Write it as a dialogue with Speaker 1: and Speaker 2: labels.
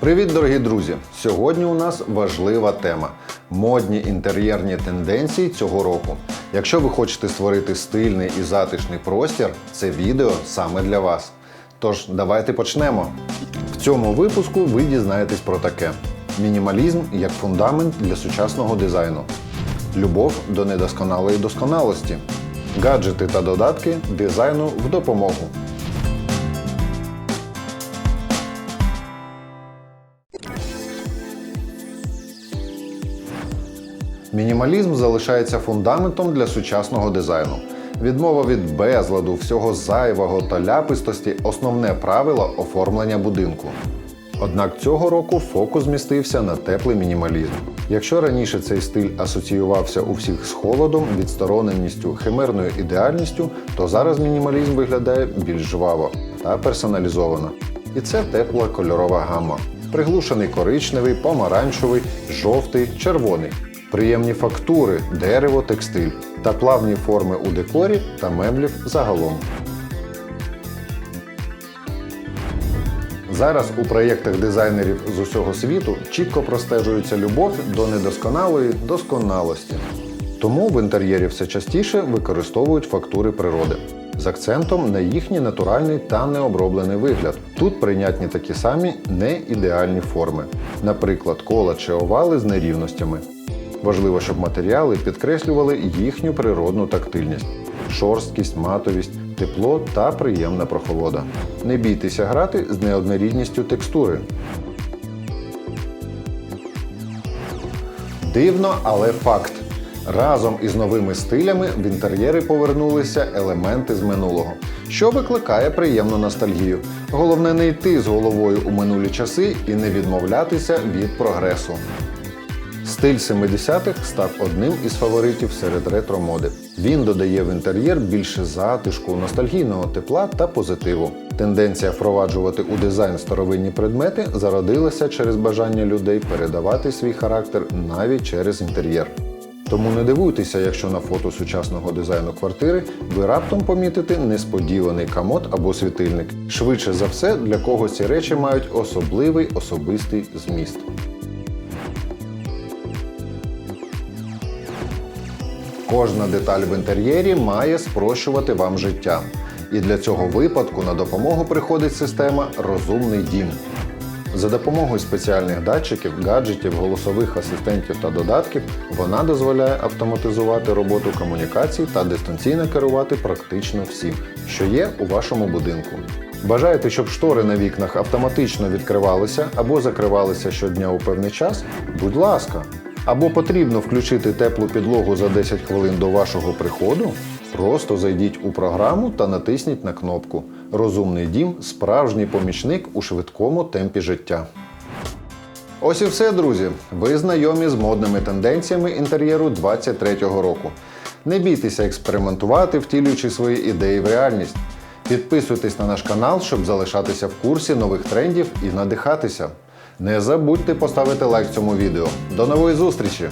Speaker 1: Привіт, дорогі друзі! Сьогодні у нас важлива тема модні інтер'єрні тенденції цього року. Якщо ви хочете створити стильний і затишний простір, це відео саме для вас. Тож, давайте почнемо. В цьому випуску ви дізнаєтесь про таке: мінімалізм як фундамент для сучасного дизайну, любов до недосконалої досконалості, гаджети та додатки дизайну в допомогу. Мінімалізм залишається фундаментом для сучасного дизайну. Відмова від безладу, всього зайвого та ляпистості основне правило оформлення будинку. Однак цього року фокус змістився на теплий мінімалізм. Якщо раніше цей стиль асоціювався у всіх з холодом, відстороненістю, химерною ідеальністю, то зараз мінімалізм виглядає більш жваво та персоналізовано. І це тепла кольорова гамма. Приглушений коричневий, помаранчевий, жовтий, червоний. Приємні фактури, дерево, текстиль та плавні форми у декорі та меблів загалом. Зараз у проєктах дизайнерів з усього світу чітко простежується любов до недосконалої досконалості. Тому в інтер'єрі все частіше використовують фактури природи з акцентом на їхній натуральний та необроблений вигляд. Тут прийнятні такі самі неідеальні форми, наприклад, кола чи овали з нерівностями. Важливо, щоб матеріали підкреслювали їхню природну тактильність, шорсткість, матовість, тепло та приємна прохолода. Не бійтеся грати з неоднорідністю текстури. Дивно, але факт. Разом із новими стилями в інтер'єри повернулися елементи з минулого, що викликає приємну ностальгію. Головне не йти з головою у минулі часи і не відмовлятися від прогресу. Стиль 70-х став одним із фаворитів серед ретро-моди. Він додає в інтер'єр більше затишку, ностальгійного тепла та позитиву. Тенденція впроваджувати у дизайн старовинні предмети зародилася через бажання людей передавати свій характер навіть через інтер'єр. Тому не дивуйтеся, якщо на фото сучасного дизайну квартири ви раптом помітите несподіваний камот або світильник. Швидше за все, для когось ці речі мають особливий особистий зміст. Кожна деталь в інтер'єрі має спрощувати вам життя. І для цього випадку на допомогу приходить система Розумний дім. За допомогою спеціальних датчиків, гаджетів, голосових асистентів та додатків вона дозволяє автоматизувати роботу комунікацій та дистанційно керувати практично всім, що є у вашому будинку. Бажаєте, щоб штори на вікнах автоматично відкривалися або закривалися щодня у певний час? Будь ласка! Або потрібно включити теплу підлогу за 10 хвилин до вашого приходу? Просто зайдіть у програму та натисніть на кнопку. Розумний дім справжній помічник у швидкому темпі життя. Ось і все, друзі. Ви знайомі з модними тенденціями інтер'єру 23-го року. Не бійтеся експериментувати, втілюючи свої ідеї в реальність. Підписуйтесь на наш канал, щоб залишатися в курсі нових трендів і надихатися. Не забудьте поставити лайк цьому відео. До нової зустрічі!